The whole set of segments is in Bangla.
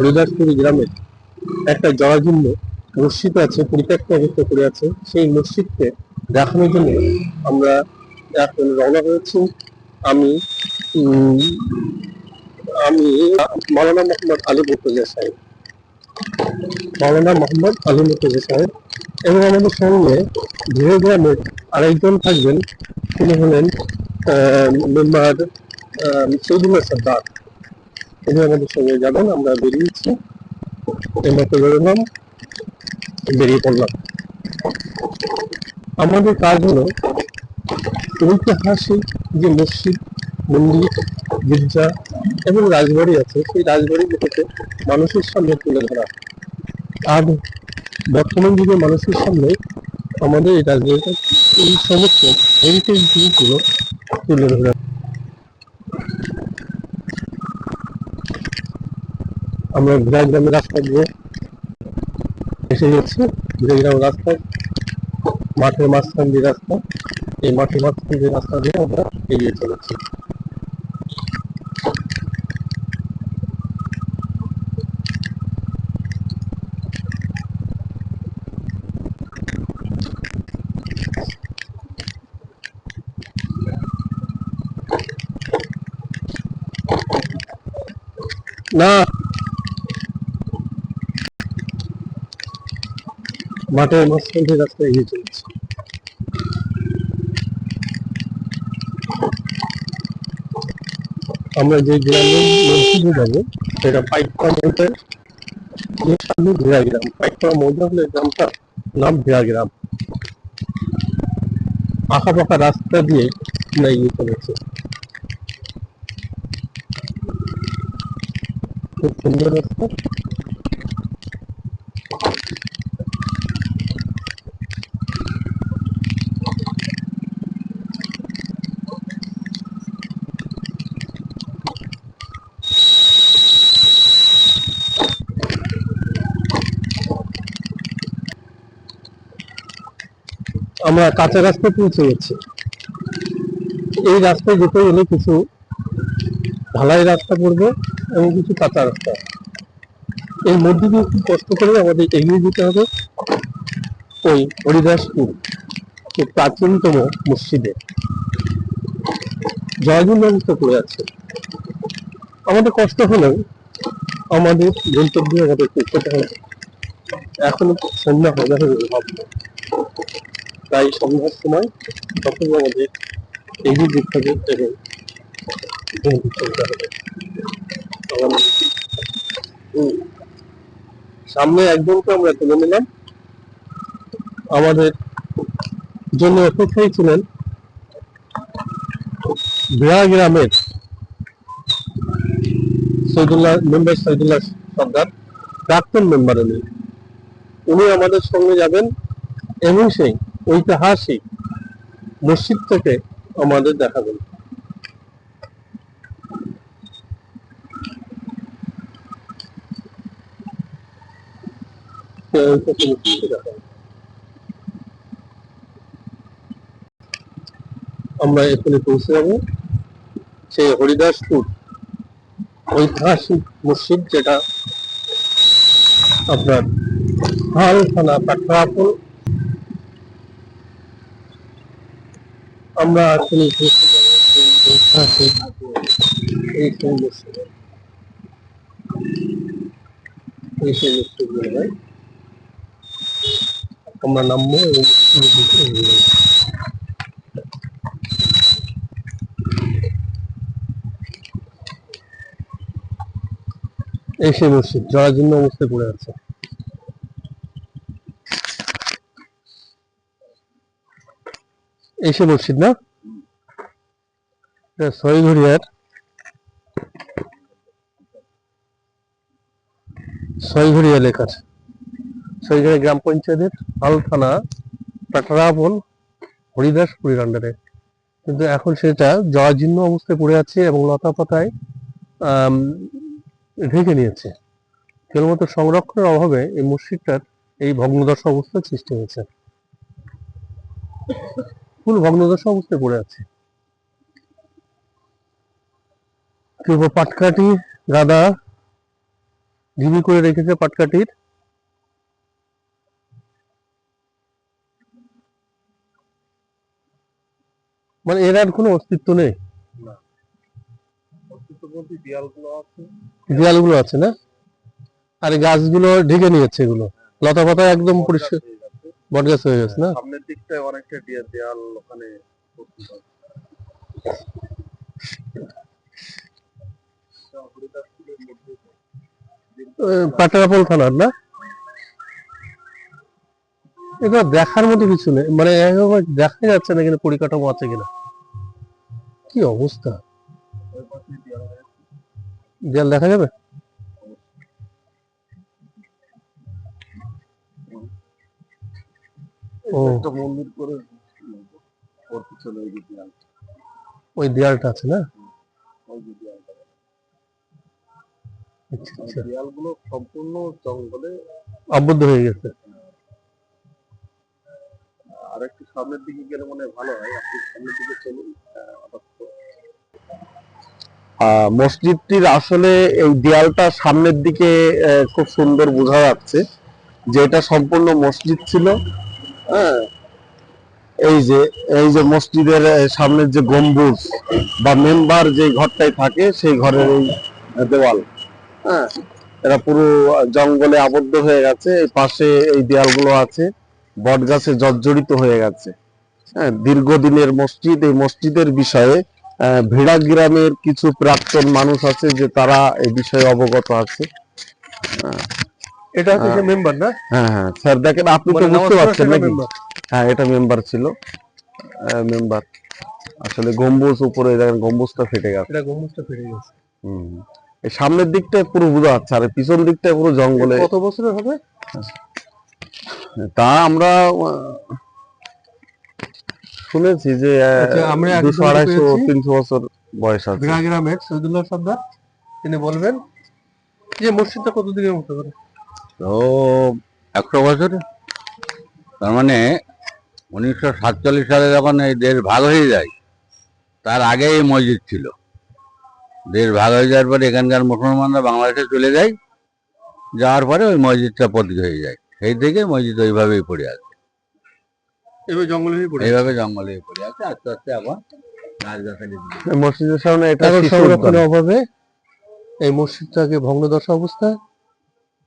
হরিদাসপুরি গ্রামে একটা জরাজীর্ণ মসজিদ আছে, পরিত্যক্ত অবস্থা করে আছে। সেই মসজিদকে দেখানোর জন্য আমরা এখন রওনা হয়েছি। আমি আমি মৌলানা মোহাম্মদ আলী মুর্তজা সাহেব। মৌলানা মোহাম্মদ আলী মুর্তজা সাহেব এবং আমাদের সঙ্গে ধীরে গ্রামের আরেকজন থাকবেন, তিনি হলেন মেম্বার সৈদুল্লাহ সর্দার তিনি আমাদের সঙ্গে যাবেন, আমরা বেরিয়েছি এমতো বেরোলাম বেরিয়ে পড়লাম। আমাদের কাজ হলো ঐতিহাসিক যে মসজিদ, মন্দির, গির্জা এবং রাজবাড়ি আছে, সেই রাজবাড়িগুলোকে মানুষের সামনে তুলে ধরা। আর বর্তমান যুগে মানুষের সামনে আমাদের এই রাজবাড়িটা এই সমস্ত হেরিটেজ জিনিসগুলো তুলে ধরা। আমরা গ্রামের রাস্তা দিয়ে, এসে গেছি গ্রাম রাস্তা, মাঠের মাঝখান দিয়ে রাস্তা, এই মাঠের মাঝখান দিয়ে রাস্তা দিয়ে আমরা এগিয়ে চলেছি। না। মাঠের মাঝখান দিয়ে রাস্তা এগিয়ে চলেছি আমরা যে গ্রামের মসজিদে যাব, সেটা পাইকপাড়া গ্রাম। হলে গ্রামটা নাম ভেড়া গ্রাম। পাকা রাস্তা দিয়ে আমরা এগিয়ে চলেছি খুব সুন্দর রাস্তা। আমরা কাঁচা রাস্তায় পৌঁছে গেছি। এই রাস্তায় যেতে গেলে কিছু ঢালাই রাস্তা পড়বে এবং কিছু কাঁচা রাস্তা। এই মধ্যে দিয়ে একটু কষ্ট করে আমাদের এগিয়ে যেতে হবে ওই হরিদাসপুর প্রাচীনতম মসজিদে। ব্যবস্থা করে আছে। আমাদের কষ্ট হলেও আমাদের গন্তব্য আমাদের পৌঁছতে হবে। এখনও সন্ধ্যা হয়ে যাবে বলে তাই সন্ধ্যার সময় তখন আমাদের যেতে হবে। এবং হবে সামনে একজনকে আমরা তুলে নিলাম। আমাদের জন্য অপেক্ষায় ছিলেন বেড়া গ্রামের সৈদুল্লাহ, মেম্বার সৈদুল্লাহ সর্দার প্রাক্তন মেম্বার উনি। উনি আমাদের সঙ্গে যাবেন এবং সেই ঐতিহাসিক মসজিদ থেকে আমাদের দেখাবেন। আমরা এখানে পৌঁছে যাব সেই হরিদাসপুর ঐতিহাসিক মসজিদ যেটা আপনার হাল থানা পাট্রাপুর আমরা আসলে এই আমরা নামবো এবং। এই সেই মসজিদ জরাজীর্ণ অবস্থায় পড়ে আছে এই সেই মসজিদ না সহিঘরিয়ার সহিঘরিয়া লেখা আছে। গ্রাম পঞ্চায়েতের হাল থানা পাটরাবন হরিদাসপুরের আন্ডারে কিন্তু এখন সেটা জরাজীর্ণ অবস্থায় পড়ে আছে এবং লতা পাতায় ঢেকে নিয়েছে। কেবলমাত্র সংরক্ষণের অভাবে এই মসজিদটার এই ভগ্নদশা অবস্থার সৃষ্টি হয়েছে। ফুল ভগ্নদশা অবস্থায় পড়ে আছে। পূর্ব পাটকাঠি গাদা ঢিবি করে রেখেছে পাটকাঠির। মানে এর আর কোনো অস্তিত্ব নেই। দেয়ালগুলো আছে। না? আর গাছগুলো ঢেকে নিয়েছে এগুলো। লতা পাতা একদম পরিষ্কার বট গাছ হয়ে গেছে না? সামনের দিকটায় অনেকটা দিয়ে দেয়াল ওখানে পাটারাপল থানার না? এটা দেখার মতো কিছু নেই। মানে দেখা যাচ্ছে না কিন্তু পরিকাঠামো আছে কিনা। কি অবস্থা? হয়ে দেয়াল দেখা যাবে? একটা মন্দির করে ওর পিছনে ওই যে দেয়াল। ওই দেয়ালটা আছে না? ওই যে দেয়ালটা। আচ্ছা আচ্ছা। দেয়ালগুলো সম্পূর্ণ জঙ্গলে আবদ্ধ হয়ে গেছে। আর একটু সামনের দিকে গেলে মনে হয় ভালো হয় আপনি সামনের দিকে চলুন। আহ, মসজিদটির আসলে এই দেয়ালটা সামনের দিকে খুব সুন্দর বোঝা যাচ্ছে যে এটা সম্পূর্ণ মসজিদ ছিল। হ্যাঁ। এই যে এই যে মসজিদের সামনের যে গম্বুজ বা মেম্বার যে ঘরটায় থাকে, সেই ঘরের এই দেওয়াল। হ্যাঁ এরা পুরো জঙ্গলে আবদ্ধ হয়ে গেছে। পাশে এই দেয়ালগুলো আছে। বট গাছে জর্জরিত হয়ে গেছে। হ্যাঁ দীর্ঘদিনের মসজিদ। এই মসজিদের বিষয়ে ভিড়া গ্রামের কিছু প্রাক্তন মানুষ আছে যে তারা এই বিষয়ে অবগত আছে। এটা হচ্ছে মেম্বার না? হ্যাঁ হ্যাঁ। স্যার দেখেন আপনি তো মানে বুঝতে পারছেন নাকি? হ্যাঁ এটা মেম্বার ছিল। মেম্বার আসলে গম্বুজ উপরে দেখেন গম্বুজটা ফেটে গেছে। এটা গম্বুজটা ফেটে গেছে। হুম। এই সামনের দিকটা পুরো বোঝা যাচ্ছে আর পিছন দিকটা পুরো জঙ্গলে কত বছরের হবে? তা আমরা শুনেছি যে আচ্ছা, আমরা দুশো আড়াইশো তিনশো বছর বয়স আছে। গ্রামের শহীদুল্লাহ সর্দার। তিনি বলবেন যে মসজিদটা কত দিনের মতো করে? তো একশো বছর? তার মানে উনিশশো সাতচল্লিশ সালে যখন এই দেশ ভাগ হয়ে যায় তার আগে এই মসজিদ ছিল। দেশ ভাগ হয়ে যাওয়ার পরে এখানকার মুসলমানরা বাংলাদেশে চলে যায় যাওয়ার পরে ওই মসজিদটা পতিত হয়ে যায়। সেই থেকে মসজিদ ওইভাবেই পড়ে আছে। এবার জঙ্গলেরই পড়ে এইভাবে জঙ্গলে পড়ে আছে। আস্তে আস্তে আবার মসজিদের সামনে এটা। সংরক্ষণের অভাবে? এই মসজিদটাকে ভগ্নদশা অবস্থায়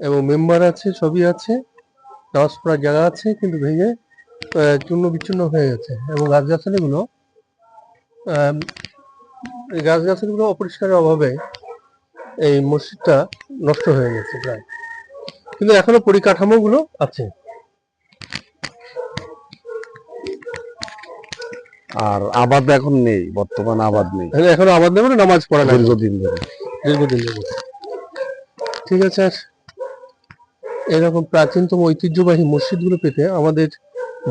এবং মেম্বার আছে সবই আছে। নামাজ পড়ার জায়গা আছে কিন্তু ভেঙে চূর্ণ বিচ্ছিন্ন হয়ে গেছে। এবং গাছগাছালিগুলো গাছগাছালিগুলো অপরিষ্কারের অভাবে এই মসজিদটা নষ্ট হয়ে গেছে প্রায়। কিন্তু এখনও পরিকাঠামোগুলো আছে। আর আবাদ এখন নেই বর্তমান আবাদ নেই। এখানে আবাদ নেই দেবে নামাজ পড়া দীর্ঘদিন ধরে। দীর্ঘদিন ধরে। ঠিক আছে এরকম প্রাচীনতম ঐতিহ্যবাহী মসজিদগুলো পেতে আমাদের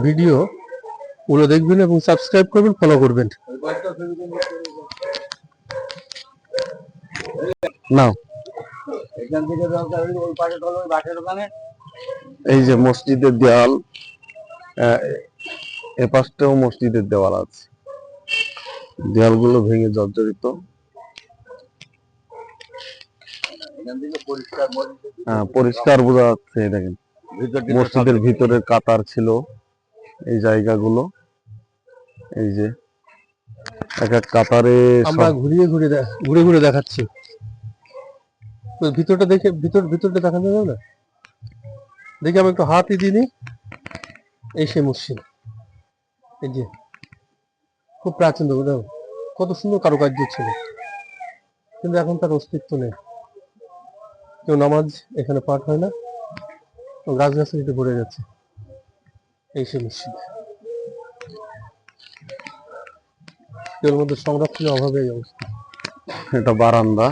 ভিডিও গুলো দেখবেন এবং সাবস্ক্রাইব করবেন ফলো করবেন। নাও। পাশে ওখানে এই যে মসজিদের দেওয়াল এ পাশটাও মসজিদের দেওয়াল আছে। দেওয়ালগুলো ভেঙে জর্জরিত এখান থেকে পরিষ্কার মসজিদ হ্যাঁ, পরিষ্কার বোঝা যাচ্ছে দেখেন। মসজিদের ভিতরে কাতার ছিল এই জায়গাগুলো। এই যে এক এক কাতারে আমরা ঘুরিয়ে ঘুরে ঘুরে ঘুরে দেখাচ্ছি। ভিতরটা দেখে ভিতর ভিতরটা দেখানো যাবে না? দেখি আমি একটু হাতই দিইনি। এই সেই মসজিদ। এই যে খুব প্রাচীন দেখো দেখো। কত সুন্দর কারুকার্য ছিল। কিন্তু এখন তার অস্তিত্ব নেই। কেউ নামাজ এখানে পাঠ হয় না। গাছ গাছালিতে ভরে গেছে এই সে মসজিদ এর মধ্যে সংরক্ষণের অভাবে এই অবস্থা। এটা বারান্দা।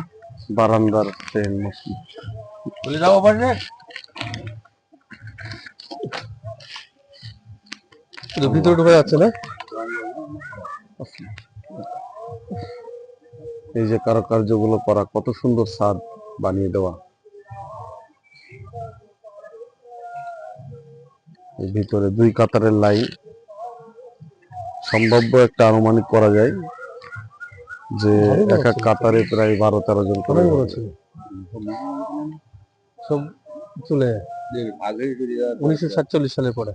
বারান্দার সেই মসজিদ চলে যাব কিন্তু ভিতরে ঢোকা যাচ্ছে না? এই যে কারুকার্যগুলো করা কত সুন্দর স্বাদ বানিয়ে দেওয়া। ভিতরে দুই কাতারের লাইন সম্ভাব্য একটা আনুমানিক করা যায় যে এক এক কাতারে প্রায় বারো তেরো জন করে সব চলে উনিশশো সাতচল্লিশ সালের পরে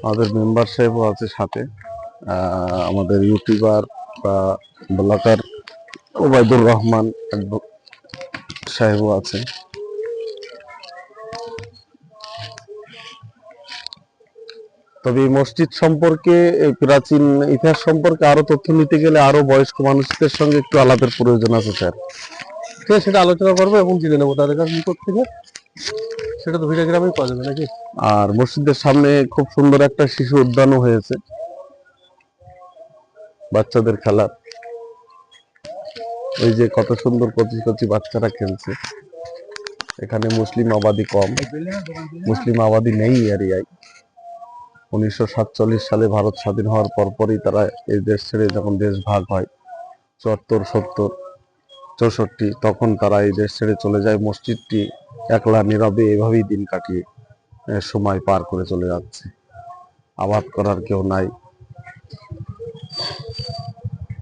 আমাদের মেম্বার সাহেবও আছে সাথে। আহ, আমাদের ইউটিউবার বা ব্লগার ওবায়দুর রহমান সাহেবও আছে। তবে এই মসজিদ সম্পর্কে প্রাচীন ইতিহাস সম্পর্কে আরও তথ্য নিতে গেলে আরও বয়স্ক মানুষদের সঙ্গে একটু আলাপের প্রয়োজন আছে, স্যার। ঠিক সেটা আলোচনা করব এবং জেনে নেব তাদের কাছে নিকট থেকে সেটা তো ভিড়া গ্রামেই পাওয়া যাবে নাকি? আর মসজিদের সামনে খুব সুন্দর একটা শিশু উদ্যানও হয়েছে। বাচ্চাদের খেলার এই যে কত সুন্দর কচি কচি বাচ্চারা খেলছে। এখানে মুসলিম আবাদি কম। মুসলিম আবাদি নেই এরিয়ায়। উনিশশো সাতচল্লিশ সালে ভারত স্বাধীন হওয়ার পরপরই তারা এই দেশ ছেড়ে যখন দেশ ভাগ হয়, চুয়াত্তর, সত্তর, চৌষট্টি, তখন তারা এই দেশ ছেড়ে চলে যায়। মসজিদটি একলা, নীরবে এভাবেই দিন কাটিয়ে সময় পার করে চলে যাচ্ছে। আবাদ করার কেউ নাই।